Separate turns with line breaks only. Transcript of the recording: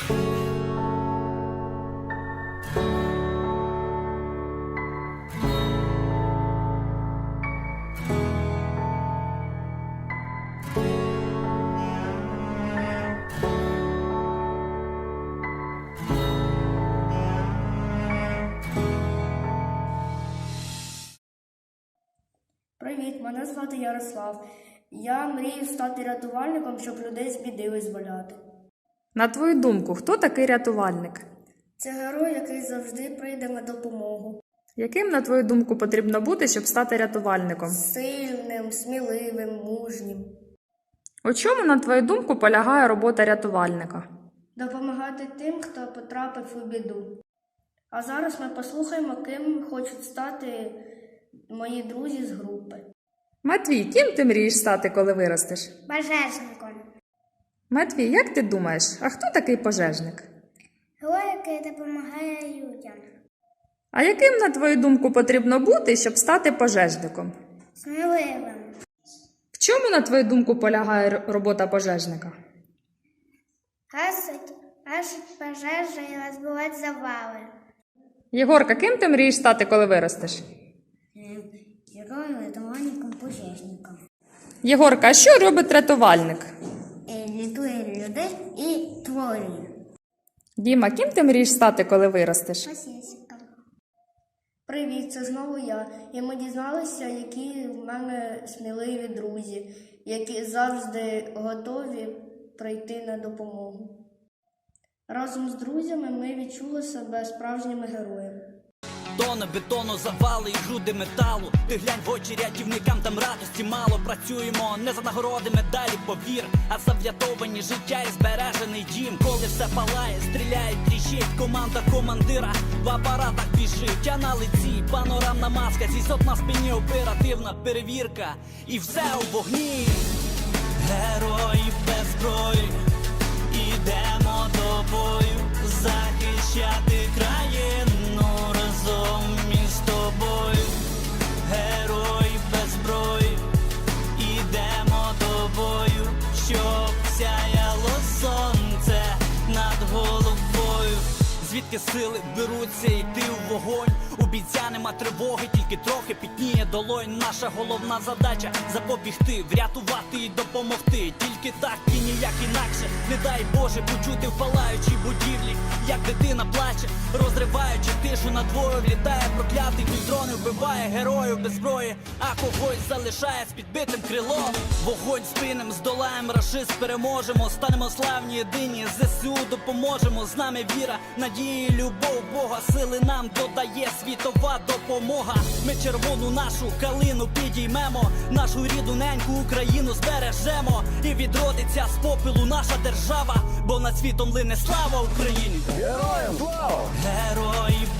Привіт, мене звати Ярослав. Я мрію стати рятувальником, щоб людей з біди визволяти.
На твою думку, хто такий рятувальник?
Це герой, який завжди прийде на допомогу.
Яким, на твою думку, потрібно бути, щоб стати рятувальником?
Сильним, сміливим, мужнім.
У чому, на твою думку, полягає робота рятувальника?
Допомагати тим, хто потрапив у біду. А зараз ми послухаємо, ким хочуть стати мої друзі з групи.
Матвій, ким ти мрієш стати, коли виростеш?
Пожежником.
Матвій, як ти думаєш, а хто такий пожежник?
Герой, який допомагає людям.
А яким, на твою думку, потрібно бути, щоб стати пожежником?
Сміливим.
В чому, на твою думку, полягає робота пожежника?
Гасить аж пожежі і розбивати завали.
Єгорка, ким ти мрієш стати, коли виростеш?
Героєм, рятувальником, пожежником.
Єгорка, а що робить рятувальник?
Людей і творює.
Діма, ким ти мрієш стати, коли виростеш?
Пасічком.
Привіт, це знову я. І ми дізналися, які в мене сміливі друзі, які завжди готові прийти на допомогу. Разом з друзями ми відчули себе справжніми героями.
Тони бетону, завали і груди металу. Ти глянь в очі рятівникам, там радості мало. Працюємо не за нагороди, медалі, повір, а за врятовані життя і збережений дім. Коли все палає, стріляють, тріщить. Команда командира в апаратах біжить. А на лиці панорамна маска, зі сот на спині оперативна перевірка. І все у вогні. Герої без зброї. Ідемо до бою, захищати Звідки сили беруться йти у вогонь? У бійця нема тривоги, тільки трохи пітніє долонь. Наша головна задача запобігти, врятувати і допомогти. Тільки так і ніяк інакше. Не дай Боже почути в палаючій будівлі, як дитина плаче, розриваючи тишу над двою, влітає проклятий дрони, вбиває героїв без зброї, а когось залишає з підбитим крилом. Вогонь спинем, здолаємо рашист, переможемо, станемо славні, єдині, ЗСУ допоможемо. З нами віра, надія, і любов Бога, сили нам додає світова допомога. Ми червону нашу калину підіймемо, нашу рідну неньку Україну збережемо. І відродиться з попелу наша держава, бо над світом лине слава Україні. Героям слава! Герої без зброї.